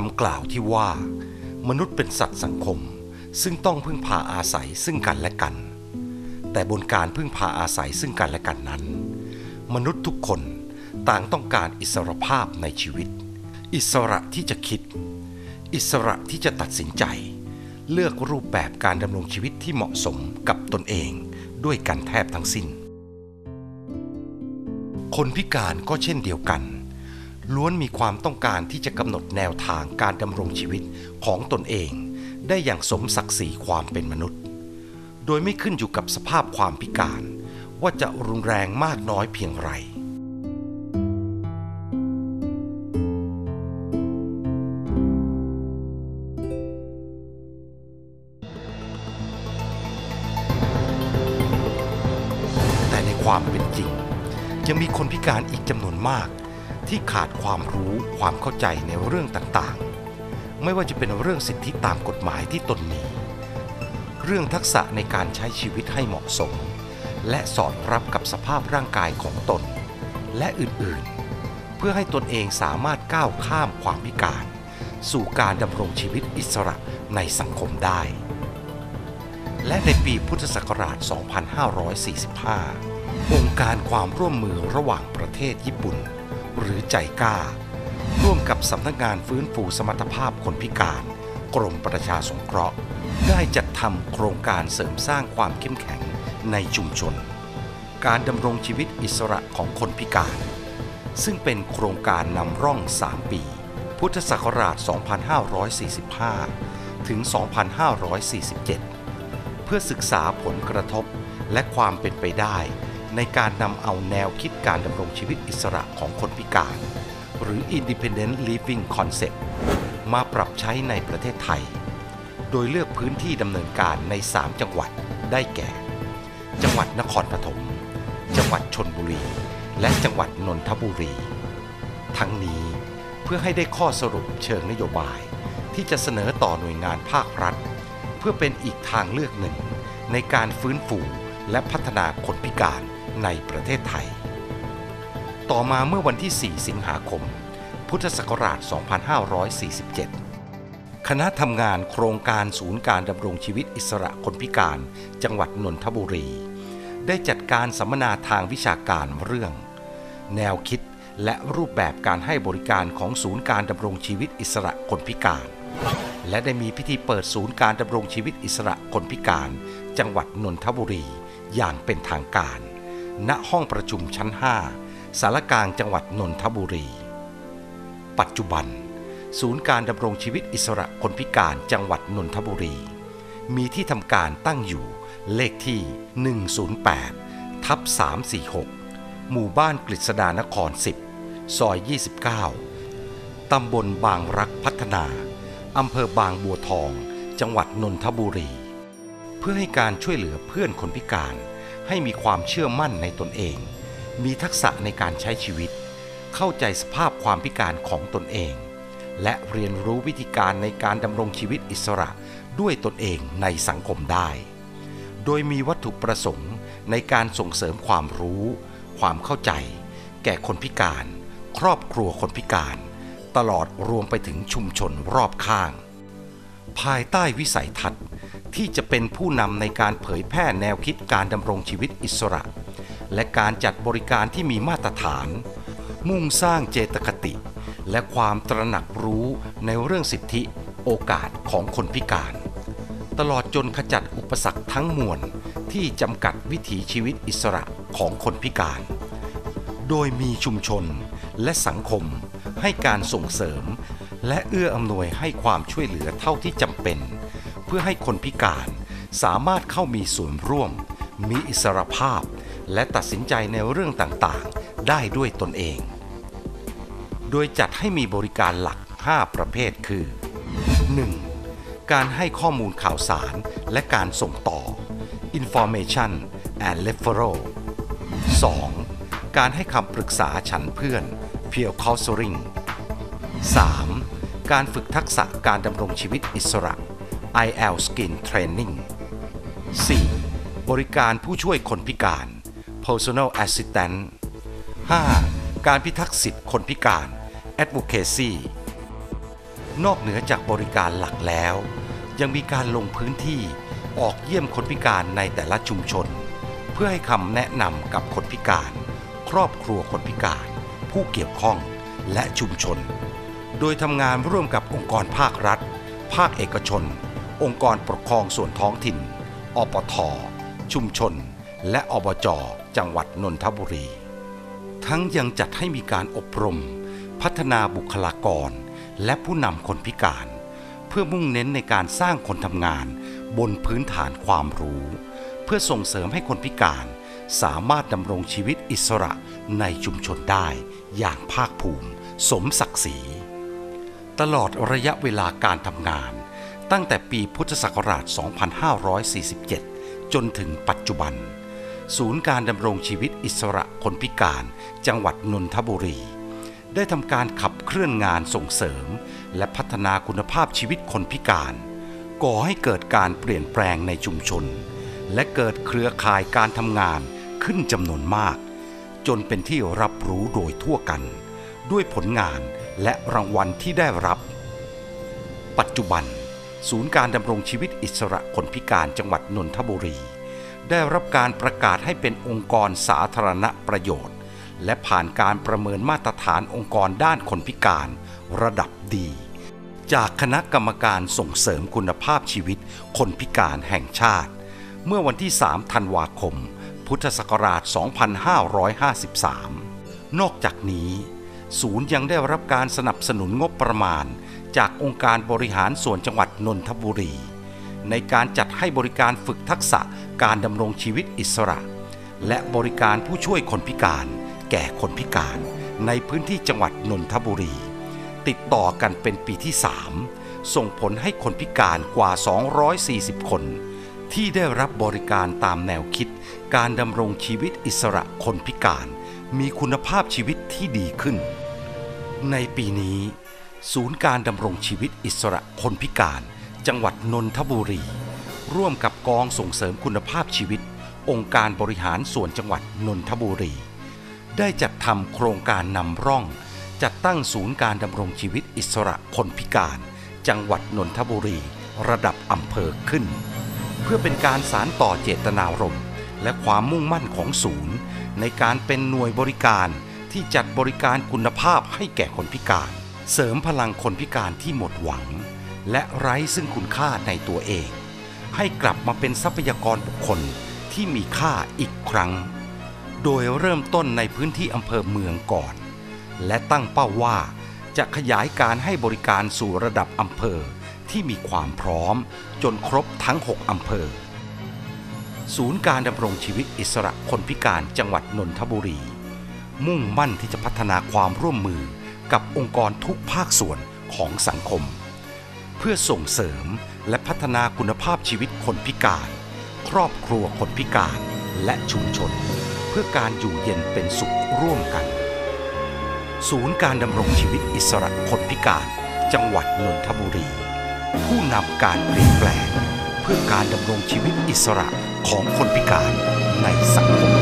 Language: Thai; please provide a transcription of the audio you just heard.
คำกล่าวที่ว่า มนุษย์เป็นสัตว์สังคม ซึ่งต้องพึ่งพาอาศัยซึ่งกันและกัน แต่บนการพึ่งพาอาศัยซึ่งกันและกันนั้น มนุษย์ทุกคนต่างต้องการอิสรภาพในชีวิต อิสระที่จะคิด อิสระที่จะตัดสินใจ เลือกรูปแบบการดำรงชีวิตที่เหมาะสมกับตนเองด้วยกันแทบทั้งสิ้น คนพิการก็เช่นเดียวกัน ล้วนมีความต้องการที่จะกำหนดแนวทางการดำรงชีวิตของตนเอง ได้อย่างสมศักดิ์ศรีความเป็นมนุษย์ โดยไม่ขึ้นอยู่กับสภาพความพิการ ว่าจะรุนแรงมากน้อยเพียงไรแต่ในความเป็นจริง ยังมีคนพิการอีกจำนวนมาก ที่ขาดความรู้ความเข้าใจในเรื่องต่างๆ ไม่ว่าจะเป็นเรื่องสิทธิตามกฎหมายที่ตนมี เรื่องทักษะในการใช้ชีวิตให้เหมาะสม และสอดรับกับสภาพร่างกายของตน และอื่นๆ เพื่อให้ตนเองสามารถก้าวข้ามความพิการ สู่การดำรงชีวิตอิสระในสังคมได้ และในปีพุทธศักราช 2545 องค์การความร่วมมือระหว่างประเทศญี่ปุ่น หรือใจกล้า ร่วมกับสำนักงานฟื้นฟูสมรรถภาพคนพิการ กรมประชาสงเคราะห์ ได้จัดทำโครงการเสริมสร้างความเข้มแข็งในชุมชน การดำรงชีวิตอิสระของคนพิการ ซึ่งเป็นโครงการนำร่อง 3 ปี พุทธศักราช 2545 ถึง 2547 เพื่อศึกษาผลกระทบและความเป็นไปได้ ในการนำเอาแนวคิดการดำรงชีวิตอิสระของคนพิการ หรือ Independent Living Concept มาปรับใช้ในประเทศไทย โดยเลือกพื้นที่ดำเนินการใน 3 จังหวัดได้แก่ จังหวัดนครปฐม จังหวัดชนบุรี และจังหวัดนนทบุรี ทั้งนี้เพื่อให้ได้ข้อสรุปเชิงนโยบาย ที่จะเสนอต่อหน่วยงานภาครัฐ เพื่อเป็นอีกทางเลือกหนึ่ง ในการฟื้นฟูและพัฒนาคนพิการ ในประเทศไทย ต่อมาเมื่อวันที่ 4 สิงหาคม พุทธศักราช 2547 คณะทำงานโครงการศูนย์การดำรงชีวิตอิสระคนพิการ จังหวัดนนทบุรี ได้จัดการสัมมนาทางวิชาการเรื่อง แนวคิดและรูปแบบการให้บริการของศูนย์การดำรงชีวิตอิสระคนพิการ และได้มีพิธีเปิดศูนย์การดำรงชีวิตอิสระคนพิการ จังหวัดนนทบุรีอย่างเป็นทางการ ณห้องประชุมชั้น 5 สารกลางจังหวัดนนทบุรี ปัจจุบัน ศูนย์การดำรงชีวิตอิสระคนพิการจังหวัดนนทบุรี มีที่ทำการตั้งอยู่เลขที่ 108 ทับ 346 หมู่บ้านกฤษดานคร 10 ซอย 29 ตำบลบางรักพัฒนา อำเภอบางบัวทอง จังหวัดนนทบุรี เพื่อให้การช่วยเหลือเพื่อนคนพิการ ให้มีความเชื่อมั่นในตนเอง มีทักษะในการใช้ชีวิต เข้าใจสภาพความพิการของตนเอง และเรียนรู้วิธีการในการดำรงชีวิตอิสระด้วยตนเองในสังคมได้ โดยมีวัตถุประสงค์ในการส่งเสริมความรู้ ความเข้าใจ แก่คนพิการ ครอบครัวคนพิการ ตลอดรวมไปถึงชุมชนรอบข้าง ภายใต้วิสัยทัศน์ ที่จะเป็นผู้นำในการเผยแพร่แนวคิดการดำรงชีวิตอิสระ และการจัดบริการที่มีมาตรฐาน มุ่งสร้างเจตคติ และความตระหนักรู้ในเรื่องสิทธิโอกาสของคนพิการ ตลอดจนขจัดอุปสรรคทั้งมวลที่จำกัดวิถีชีวิตอิสระของคนพิการ โดยมีชุมชนและสังคมให้การส่งเสริม และเอื้ออำนวยให้ความช่วยเหลือเท่าที่จำเป็น เพื่อให้คนพิการสามารถเข้ามีส่วนร่วม มีอิสรภาพ และตัดสินใจในเรื่องต่างๆ ได้ด้วยตนเอง โดยจัดให้มีบริการหลัก 5 ประเภทคือ 1. การให้ข้อมูลข่าวสารและการส่งต่อ information and referral 2. การให้คำปรึกษาฉันเพื่อน peer counseling 3. การฝึกทักษะการดำรงชีวิตอิสระ IL Skin Training 4. บริการผู้ช่วยคนพิการ Personal Assistant 5. การพิทักษ์สิทธิคนพิการ Advocacy นอกเหนือจากบริการหลักแล้ว ยังมีการลงพื้นที่ออกเยี่ยมคนพิการในแต่ละชุมชน เพื่อให้คำแนะนำกับคนพิการ ครอบครัวคนพิการ ผู้เกี่ยวข้องและชุมชน โดยทำงานร่วมกับองค์กรภาครัฐ ภาคเอกชน องค์กรปกครองส่วนท้องถิ่น อปท ชุมชน และอบจ จังหวัดนนทบุรี ทั้งยังจัดให้มีการอบรม พัฒนาบุคลากร และผู้นำคนพิการ เพื่อมุ่งเน้นในการสร้างคนทำงาน บนพื้นฐานความรู้ เพื่อส่งเสริมให้คนพิการ สามารถดำรงชีวิตอิสระในชุมชนได้ อย่างภาคภูมิ สมศักดิ์ศรี ตลอดระยะเวลาการทำงาน ตั้งแต่ปีพุทธศักราช 2547 จนถึงปัจจุบัน ศูนย์การดำรงชีวิตอิสระคนพิการ จังหวัดนนทบุรี ได้ทำการขับเคลื่อนงานส่งเสริม และพัฒนาคุณภาพชีวิตคนพิการ ก่อให้เกิดการเปลี่ยนแปลงในชุมชน และเกิดเครือข่ายการทำงานขึ้นจำนวนมาก จนเป็นที่รับรู้โดยทั่วกัน ด้วยผลงานและรางวัลที่ได้รับ ปัจจุบัน ศูนย์การดำรงชีวิตอิสระคนพิการจังหวัดนนทบุรี ได้รับการประกาศให้เป็นองค์กรสาธารณประโยชน์ และผ่านการประเมินมาตรฐานองค์กรด้านคนพิการระดับดี จากคณะกรรมการส่งเสริมคุณภาพชีวิตคนพิการแห่งชาติ เมื่อวันที่ 3 ธันวาคม พุทธศักราช 2553 นอกจากนี้ ศูนย์ยังได้รับการสนับสนุนงบประมาณ จากองค์การบริหารส่วนจังหวัดนนทบุรี ในการจัดให้บริการฝึกทักษะการดำรงชีวิตอิสระ และบริการผู้ช่วยคนพิการ แก่คนพิการในพื้นที่จังหวัดนนทบุรี ติดต่อกันเป็นปีที่ 3 ส่งผลให้คนพิการกว่า 240 คน ที่ได้รับบริการตามแนวคิด การดำรงชีวิตอิสระคนพิการ มีคุณภาพชีวิตที่ดีขึ้น ในปีนี้ ศูนย์การดำรงชีวิตอิสระคนพิการ จังหวัดนนทบุรี ร่วมกับกองส่งเสริมคุณภาพชีวิต องค์การบริหารส่วนจังหวัดนนทบุรี ได้จัดทำโครงการนำร่อง จัดตั้งศูนย์การดำรงชีวิตอิสระคนพิการ จังหวัดนนทบุรี ระดับอำเภอขึ้น เพื่อเป็นการสารต่อเจตนารมณ์และความมุ่งมั่นของศูนย์ ในการเป็นหน่วยบริการที่จัดบริการคุณภาพให้แก่คนพิการ เสริมพลังคนพิการที่หมดหวัง และไร้ซึ่งคุณค่าในตัวเอง ให้กลับมาเป็นทรัพยากรบุคคลที่มีค่าอีกครั้ง โดยเริ่มต้นในพื้นที่อำเภอเมืองก่อน และตั้งเป้าว่าจะขยายการให้บริการสู่ระดับอำเภอที่มีความพร้อมจนครบทั้ง 6 อำเภอ ศูนย์การดำรงชีวิตอิสระคนพิการจังหวัดนนทบุรี มุ่งมั่นที่จะพัฒนาความร่วมมือ กับองค์กรทุกภาคส่วนของสังคม เพื่อส่งเสริมและพัฒนาคุณภาพชีวิตคนพิการ ครอบครัวคนพิการและชุมชน เพื่อการอยู่เย็นเป็นสุขร่วมกัน ศูนย์การดำรงชีวิตอิสระคนพิการ จังหวัดนนทบุรี ผู้นำการเปลี่ยนแปลง เพื่อการดำรงชีวิตอิสระของคนพิการในสังคม